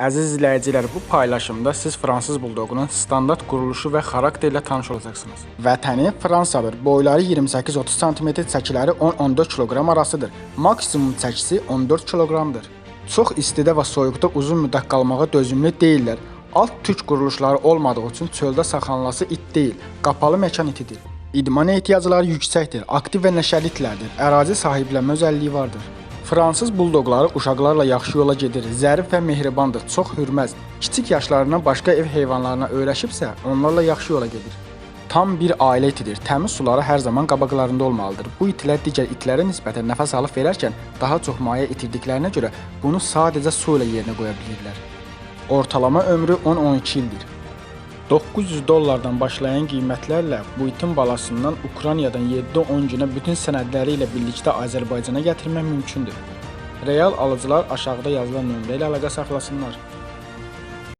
Əziz izləyicilər, bu paylaşımda siz fransız buldoqunun standart quruluşu və xarakterlə tanış olacaqsınız. Vətəni Fransadır. Boyları 28-30 sm, çəkiləri 10-14 kiloqram arasıdır. Maksimum çəkisi 14 kiloqramdır. Çox istidə və soyuqda uzun müddət qalmağa dözümlü deyillər. Alt tük quruluşları olmadığı üçün çöldə saxlanılası it deyil, qapalı məkan itidir. İdmana ehtiyacları yüksəkdir, aktiv və nəşəli itlərdir. Ərazi sahiblənmə özəlliyi vardır. Fransız buldoqları uşaqlarla yaxşı yola gedir, zərif və mehribandır, çox hürməz. Kiçik yaşlarından başqa ev heyvanlarına öyrəşibsə, onlarla yaxşı yola gedir. Tam bir ailə itidir. Təmiz suları hər zaman qabaqlarında olmalıdır. Bu itlər digər itlərə nisbətən nəfəs alıb verərkən daha çox maye itirdiklərinə görə bunu sadəcə su ilə yerinə qoya bilirlər. Ortalama ömrü 10-12 ildir. 900 dollardan başlayan qiymətlərlə bu itin balasından Ukraynadan 7-10 günə bütün sənədləri ilə birlikdə Azərbaycana gətirmək mümkündür. Real alıcılar aşağıda yazılan nömrə ilə əlaqə saxlasınlar.